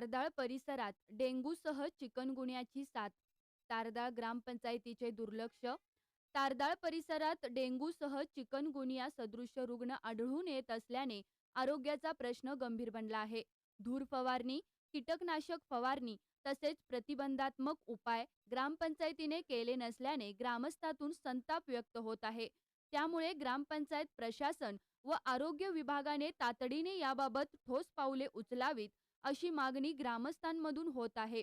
तारदाळ परिसरात डेंग्यूसह चिकनगुन्याची साथ. तारदाळ ग्रामपंचायतीचे दुर्लक्ष. तारदाळ परिसरात डेंग्यूसह चिकनगुनिया सदृश्य रुग्ण आढळून येत असल्याने आरोग्याचा प्रश्न गंभीर बनला आहे. धूर फवारणी कीटकनाशक फवारणी तसेच प्रतिबंधात्मक उपाय ग्रामपंचायतीने केले नसल्याने ग्रामस्थातून संताप व्यक्त होत आहे. त्यामुळे ग्रामपंचायत प्रशासन व आरोग्य विभागाने तातडीने याबाबत ठोस पाऊले उचलावीत अशी मागणी ग्रामस्थांमधून होत आहे.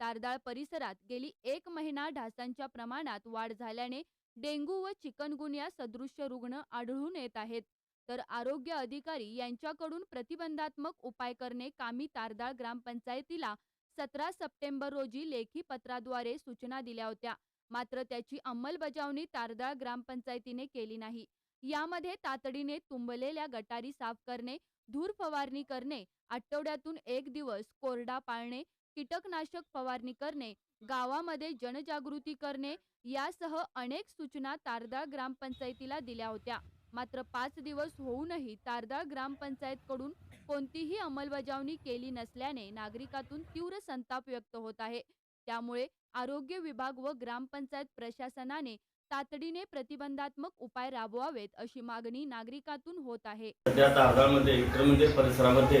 तारदाळ परिसरात गेली एक महिना ढासांच्या प्रमाणात वाढ झाल्याने डेंग्यू व चिकनगुनिया सदृश्य रुग्ण आढळून येत आहेत. तर आरोग्य अधिकारी यांच्याकडून प्रतिबंधात्मक उपाय करणे कामी तारदाळ ग्रामपंचायतीला सतरा सप्टेंबर रोजी लेखी पत्राद्वारे सूचना दिल्या होत्या. मात्र त्याची अंमलबजावणी तारदाळ ग्रामपंचायतीने केली नाही. यामध्ये तातडीने तुंबलेल्या गटारी साफ करणे धूर फवारणी करणे आठवड्यातून एक दिवस कोरडा पाळणे कीटकनाशक फवारणी करणे गावामध्ये जनजागृती करणे यासह अनेक सूचना तारदाळ ग्रामपंचायतीला दिल्या होत्या. मात्र पाच दिवस होऊनही तारदाळ ग्रामपंचायतकडून कोणतीही अंमलबजावणी केली नसल्याने नागरिकातून तीव्र संताप व्यक्त होत आहे. त्यामुळे आरोग्य विभाग व ग्रामपंचायत प्रशासनाने तातडीने प्रतिबंधात्मक उपाय राबवावेत अशी मागणी नागरिकातून होत आहे. सध्या आजारामध्ये विक्रम मंदिर म्हणजे परिसरामध्ये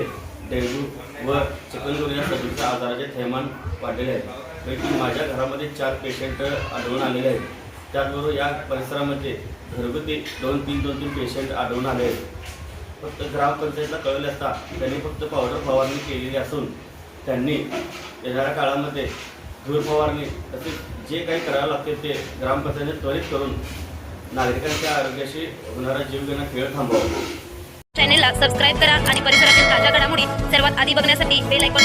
डेंग्यू व चिकनगुनिया सदृश आजाराचे थैमान वाढलेले आहे पैकी माझ्या घरामध्ये चार पेशंट आढळून आलेले आहेत. त्याचबरोबर या परिसरामध्ये घरगुती दोन तीन दोन तीन पेशंट आढळून आले आहेत. फक्त ग्रामपंचायतला कळवले असता त्यांनी फक्त पावडर फवारणी केलेली असून त्यांनी येणाऱ्या काळामध्ये धूर फवारणी तसेच जे काही करावं लागते ते ग्रामपंचायतीने त्वरित करून नागरिकांच्या आरोग्याशी होणारा जीवघेणा खेळ थांबवा. चॅनेलला सबस्क्राईब करा आणि परिसरातील ताज्या घडामोडी सर्वात आधी बघण्यासाठी बेल ऐकून